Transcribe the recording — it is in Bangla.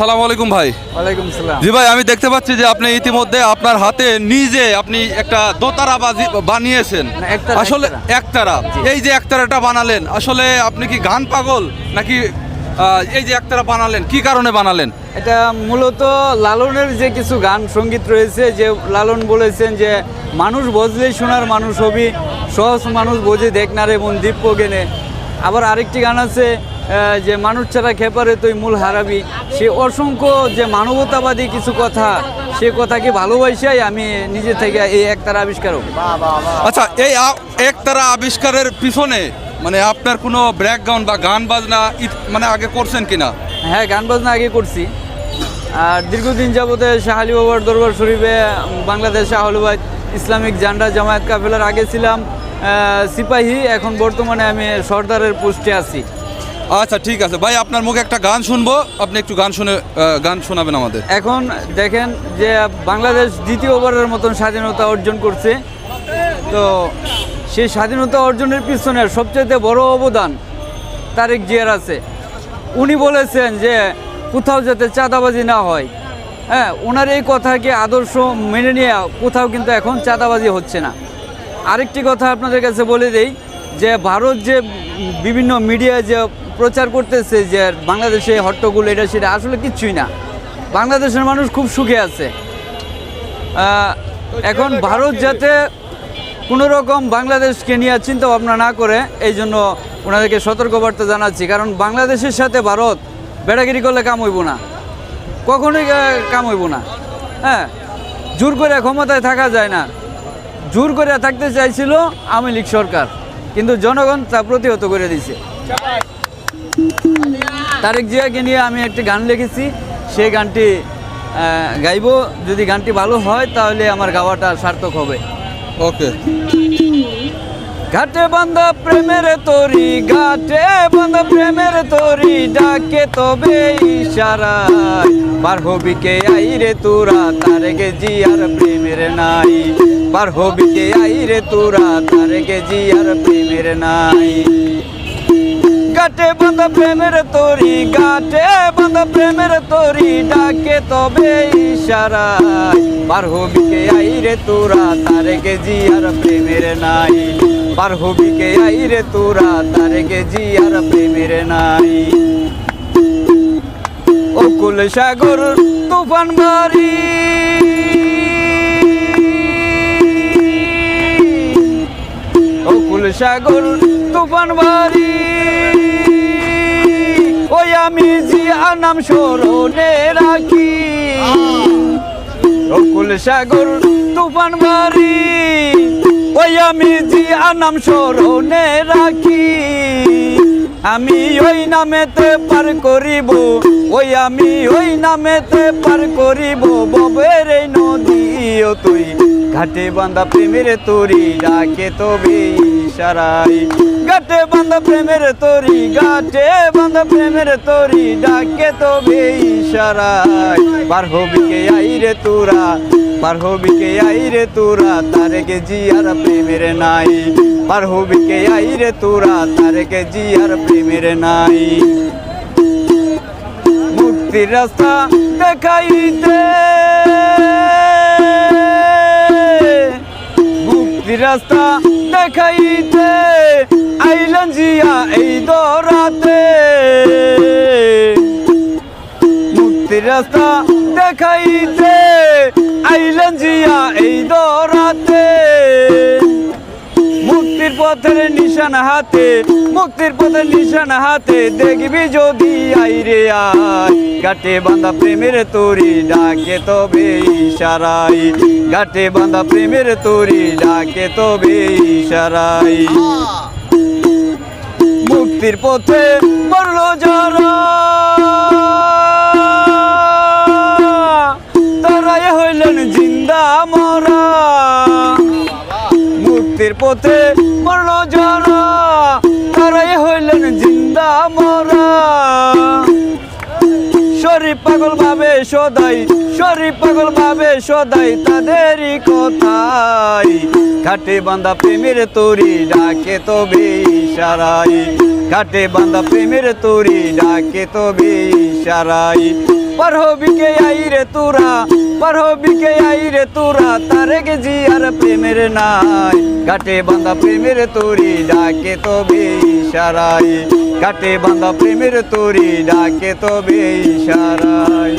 আসসালামু আলাইকুম ভাই। ওয়ালাইকুম সালাম জি ভাই আমি দেখতে পাচ্ছি যে আপনি ইতিমধ্যে আপনার হাতে নিজে আপনি একটা দোতারা বাজি বানিয়েছেন। আসলে একতারা এই যে একতারাটা বানালেন আসলে আপনি কি গান পাগল নাকি এই যে একতারা বানালেন কি কারণে বানালেন? এটা মূলত লালনের যে কিছু গান সংগীত রয়েছে যে লালন বলেছেন যে মানুষ বজলেই শোনার মানুষ হবি সহজ মানুষ বোঝে দেখ না রে মন দীপ্য গেনে। আবার আরেকটি গান আছে যে মানুষ ছাড়া খেপারে তুই মূল হারাবি সে অসংখ্য যে মানবতাবাদী কিছু কথা সে কথাকে ভালোবাসাই আমি নিজে থেকে এই একতারা আবিষ্কার হব। আচ্ছা এই একতারা আবিষ্কারের পিছনে মানে আপনার কোনো ব্যাকগ্রাউন্ড বা গান বাজনা মানে আগে করছেন কিনা? হ্যাঁ গান বাজনা আগে করছি। আর দীর্ঘদিন যাবতে শাহালি বাবার দরবার শরীফে বাংলাদেশ আহলুবাদ ইসলামিক জান্ডা জামায়াত কাফেলার আগে ছিলাম। সিপাহী এখন বর্তমানে আমি সর্দারের পোস্টে আছি। আচ্ছা ঠিক আছে। ভাই, আপনার মুখে একটা গান শুনব। আপনি একটু গান শুনে গান শোনাবেন আমাদের। এখন দেখেন যে বাংলাদেশ দ্বিতীয়বারের মতন স্বাধীনতা অর্জন করছে। তো সেই স্বাধীনতা অর্জনের পিছনে সবচেয়ে বড় অবদান তারেক জিয়ার আছে। উনি বলেছেন যে কোথাও যাতে চাঁদাবাজি না হয়। হ্যাঁ ওনার এই কথাকে আদর্শ মেনে নিয়ে কোথাও কিন্তু এখন চাঁদাবাজি হচ্ছে না। আরেকটি কথা আপনাদের কাছে বলে দেই যে ভারত যে বিভিন্ন মিডিয়ায় যে প্রচার করতেছে যে বাংলাদেশে হট্টগোল, এটা সেটা আসলে কিচ্ছুই না। বাংলাদেশের মানুষ খুব সুখে আছে। এখন ভারত যাতে কোনো রকম বাংলাদেশকে নিয়ে চিন্তা ভাবনা না করে, এই জন্য ওনাদেরকে সতর্কবার্তা জানাচ্ছি। কারণ বাংলাদেশের সাথে ভারত বেড়াগিরি করলে কাম হইব না। কখনোই কাম হইব না। হ্যাঁ জোর করে ক্ষমতায় থাকা যায় না। জোর করে থাকতে চাইছিল আওয়ামী লীগ সরকার। কিন্তু জনগণ তা প্রতিহত করে দিছে। তারেক জিয়াকে নিয়ে আমি একটি গান লিখেছি সেই গানটি গাইবো। যদি গানটি ভালো হয় তাহলে আমার গাওয়াটা সার্থক হবে। ওকে। ঘাটে বান্ধা প্রেমের তরি ঘাটে বান্ধা প্রেমের তরি ডাকে তবে ইশারায়। পার হবি কে আই রে তোরা তারে গে জি আর প্রেমের নাই। পার হবি কে আই রে তোরা, তারে গে জি আর প্রেমের নাই। গাটে বান্ধা প্রেমের তরি কাটে বান্ধা প্রেমের তরি, ডাকে তবে ইশারায়। পার হবি কে আই রে তোরা, তারে গে জি আর প্রেমের নাই। পার হবি কে আই রে তোরা, তারে গে জি আর প্রেমের নাই। অকুল সাগর, তুফান বাড়ি সাগর তুফান বাড়ি। ওই আমি জিয়া নাম স্মরণে রাখি। অকুল সাগর তুফান বাড়ি। ওই আমি জিয়া নাম স্মরণে রাখি। আমি ওই নামেতে পার করিব। ওই আমি ওই নামেতে পার করিব। ববের নদী ও তুই, ঘাটে বান্ধা প্রেমের তরি ডাকে তবে। ইশারাই ঘাটে বান্ধা প্রেমের তরি ঘাটে বান্ধা প্রেমের তরি, ডাকে তবে ইশারাই পার হবি কে আই রে তোরা, পার হবি কে আই রে তোরা, তারে কে জিয়ার প্রেমের নাই। পার হবি কে আই রে তোরা, তারে কে জিয়ার প্রেমের নাই। মুক্তির রাস্তা দেখাইতে। রাস্তা দেখাইতে আইলেন জিয়া এই দরাতে। মুক্তির রাস্তা দেখাইতে আইলেন জিয়া এই দরাতে। মুক্তির পথের নিশান হাতে, মুক্তির পথের নিশান হাতে দেখবি যদি আই আইরে আয় গাটে বাঁধা প্রেমের তরি ডাকে তবে ইশারাই গাটে বাঁধা প্রেমের তরি ডাকে তবে ইশারাই মুক্তির পথে মরল যারা, তারাই হইলেন জিন্দা মরা। মুক্তির পথে মরল যারা তারাই হইলেন জিন্দা মরা। শরীর পাগল ভাবে সদাই, শরীর পাগল ভাবে সদাই, তাদেরই কথাই। ঘাটে বান্ধা প্রেমের তরি ডাকে তবে ইশারাই ঘাটে বান্ধা প্রেমের তরি ডাকে তবে ইশারাই পার হবি কে আই রে তোরা? পার হবি কে আই রে তোরা? তারে গে জি আর প্রেমের নাই। কাটে বাঁধা প্রেমের তোরি ডাকে তো বেশারাই কাটে বাঁধা প্রেমের তোরি ডাকে তবে ইশারাই